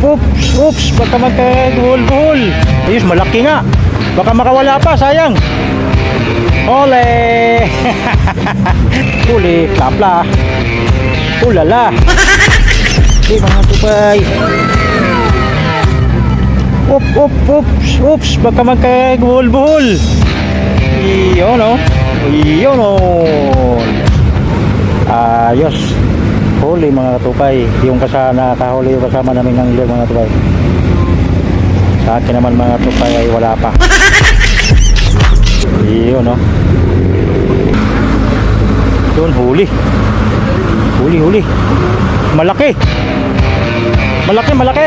Oops, oops, baka magkaguhol-guhol. Ayos, malaki nga. Baka makawala pa, sayang. Ole! Huli, kapla. Ulala. Hey, mga tupay. Oop, oop, oops, oops, baka magkaguhol-guhol. Iyon, oh. Iyon, oh. Ayos. Huli mga katupay. Yung kasana, kahuli yung kasama namin ng ilang mga katupay. Sa akin naman mga katupay ay wala pa. Iyon, no? Yun, huli. Huli, huli. Malaki. Malaki, malaki.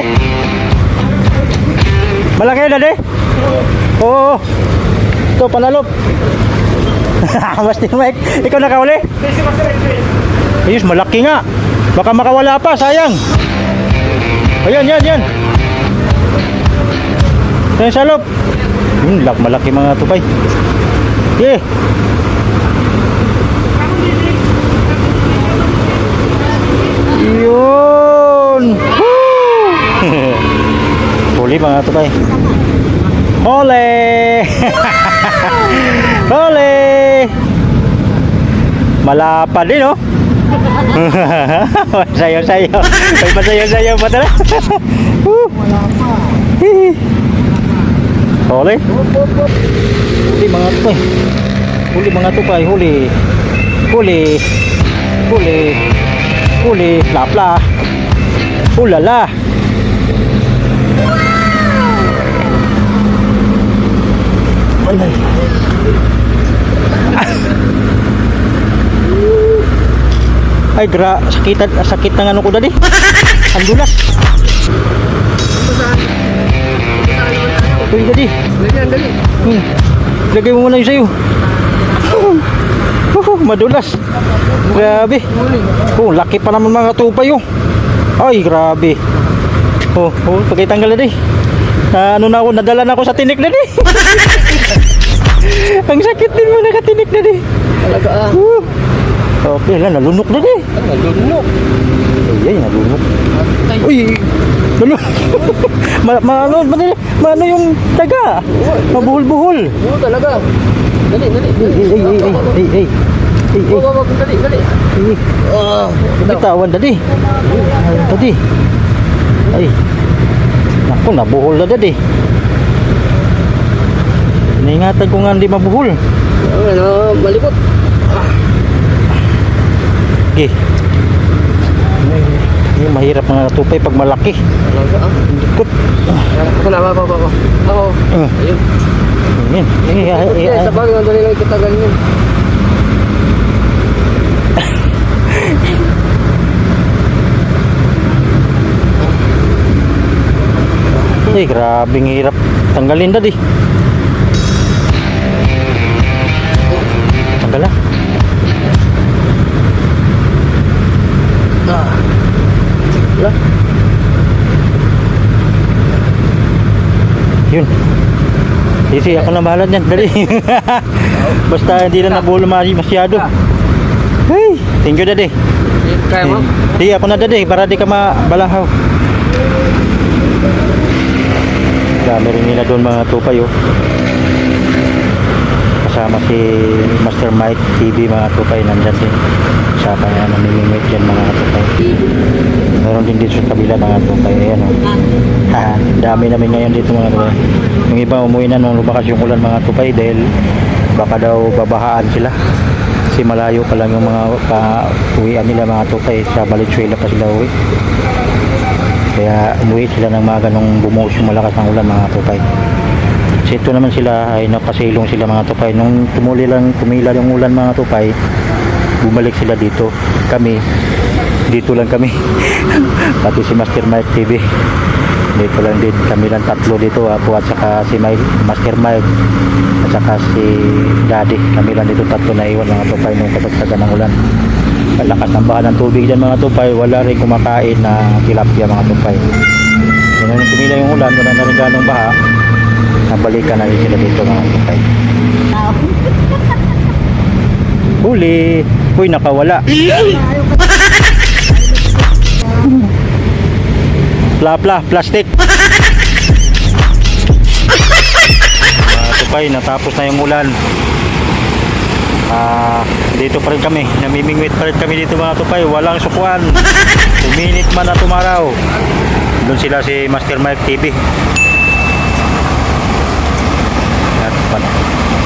Malaki, dade? Oo. Ito, panalop. Master Mike, ikaw nakahuli? Ayos, malaki nga. Baka makawala pa, sayang. Ayan, yan, yan. Ayan sa loob. Yun, lak, malaki mga tupay. Yeah. Yun. Huli mga tupay. Hole! Hole! Malapad din, oh. sayo-sayo. May pasayo-sayo pa tala. Woo! Huli. Huli mga tupay. Huli mga tupay. Huli. Huli. Huli. Huli. Lapla. Ulala. Ay, ay. Ay, gra, sakit, sakit ng ano ko dali. Ang dulas. Uy, dali. Dali, dali. Hmm. Lagay mo muna yung sayo. Oh, madulas. Grabe. Oh, laki pa naman mga tupay oh. Ay, grabe. Oh, oh, pagkitanggal na di. Ah, ano na ako, nadala na ako sa tinik na di. Ang sakit din mo nakatinik na di. Talaga ah. Uh. Okay lang, nalunok na di. Ang nalunok. Ay, ay, nalunok. Ay, Uy, nalunok. ma, ma, ano, ma, ma, ano yung taga? Mabuhol-buhol. oo talaga. Dali, dali. Ay, ay, ay, ay, ay, ay, ay. Ay, ay. Wag, dali, dali. Ay, Ah, bitawan dadi. Dadi. Ay. Naku, nabuhol na dadi. Naingatan ko nga hindi mabuhol. ano, malibot. Okay. Ay, mahirap mga tupay pag malaki. Talaga ah. Dikot. Ako na, ako, ako, ako. Ako. Uh, Ayun. Ayan. Ay, ay, ay, Okay, ay. sa bagay, ang dali lang kita ganyan. Ay, grabing hirap tanggalin dadi. Yun. Easy, ako na bahala dyan. Dali. Basta hindi na nabulo ma- masyado. Hey, thank you daddy. Kaya mo? Di ako na daddy para di ka mabalahaw. Dami rin nila doon mga tupay oh. Kasama si Master Mike TV mga tupay nandyan din. Kasama niya namimimit dyan mga tupay. Meron din dito sa kabila mga tupay. Ayan oh. Ha, dami namin ngayon dito mga tupay. Yung iba umuwi na nung lumakas yung ulan mga tupay dahil baka daw babahaan sila. Kasi malayo pa lang yung mga pa-uwian nila mga tupay. Sa Valenzuela pa sila uwi. Kaya umuwi sila ng mga nung bumuhos yung malakas ng ulan mga tupay. Ito naman sila ay napasilong sila mga tupay. Nung tumuli lang, tumila yung ulan mga tupay, bumalik sila dito. Kami, dito lang kami. Pati si Master Mike TV. Dito lang din. Kami lang tatlo dito. Ako at saka si Mike, Master Mike. At saka si Daddy. Kami lang dito tatlo na iwan mga tupay nung kasagsagan ng ulan. Malakas ng bahan ng tubig dyan mga tupay. Wala rin kumakain na tilapia mga tupay. Kaya nung tumila yung ulan, wala na rin ganong baha. Nabalikan na sila dito mga tupay. Huli! Uy, nakawala. Plapla, plastic. Mga tupay, natapos na yung ulan. Ah, dito pa rin kami. Namimingwit pa rin kami dito mga tupay. Walang sukuan. Tuminit man na tumaraw. Doon sila si Master Mike TV. At pa-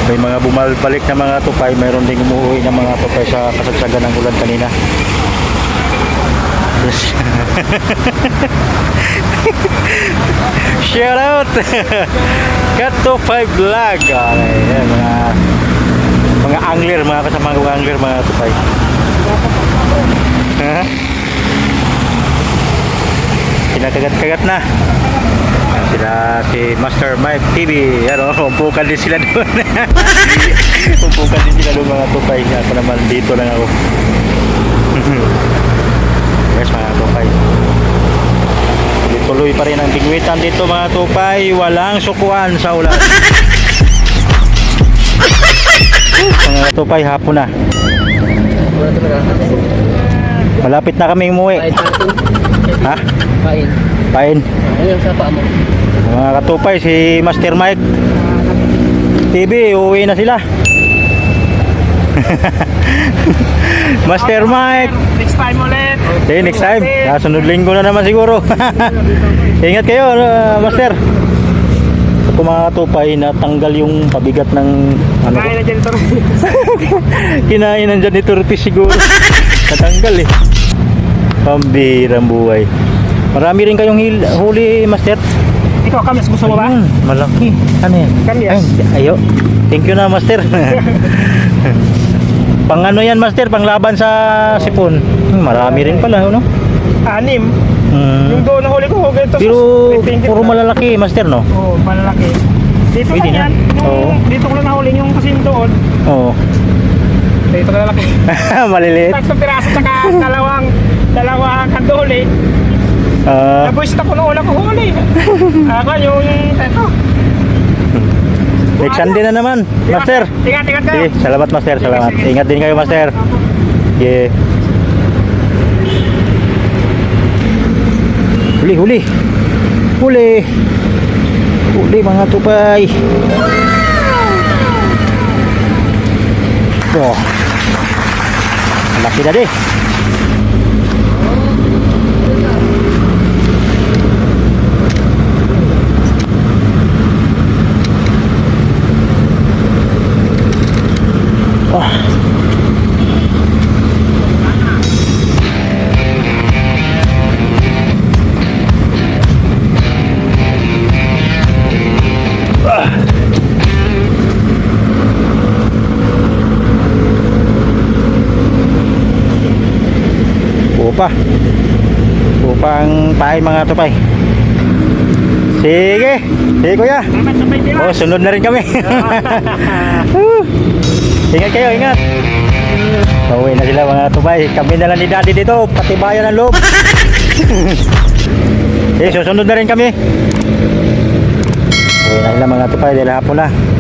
may mga bumabalik na mga tupay. Mayroon ding umuwi ng mga tupay sa kasagsagan ng ulan kanina. Yes. Shout out! Cut to 5 vlog. Okay, yan, mga mga angler, mga kasama kong angler, mga tupay. Ha? Kinakagat-kagat na. Sila si Master Mike TV. Ano, umpukan din sila doon. umpukan din sila doon mga tupay. Ako naman dito lang ako. yes, mga tupay. Tuloy pa rin ang bigwitan dito mga tupay. Walang sukuan sa ulan. mga tupay, hapon na. Malapit na kami umuwi. Ha? Kain. Pain. Ano yung sapa mo? Mga katupay, si Master Mike TV, uuwi na sila. Master Mike! Next time ulit. Okay, next time. Kasunod linggo na naman siguro. Ingat kayo, uh, Master. Ako mga katupay, natanggal yung pabigat ng ano. Kaya na dyan ito. Kinain ng janitortis siguro. Natanggal eh. Pambirang buhay. Marami rin kayong hil- huli, Master. Ikaw, kamis, gusto mo ba? Ayun, malaki. Ano yan? Kamyas. Ay, ayo. Thank you na, Master. pang ano yan, Master? Pang laban sa sipon. Hmm, marami rin pala, ano? Anim. Hmm. Yung doon na huli ko, ganito. Pero puro na. malalaki, Master, no? Oo, malalaki. Dito Pwede lang yan. Yung, Oo. Dito ko lang nahuli yung kasi doon. Oo. Dito ka lalaki. Maliliit. Tatlong piraso tsaka dalawang dalawang kandoli. Ah, Nabuisit ako nung una ko huli. Ako yung ito. next Sunday na naman, Master. Tiga, tiga, tiga. Sige, salamat, Master. Salamat. Sige, sige. Ingat din kayo, Master. Yeah. Huli, huli. Huli. Huli mga tupay. Oh. Laki na di. Upa. Upa ang pain mga tupay. Sige. Sige kuya. Oh, sunod na rin kami. Ingat kayo, ingat. Pauwi na sila mga tupay. Kami na lang ni daddy dito. Pati bayan ng loob. eh, susunod na rin kami. Uwi na sila mga tupay dahil hapon na.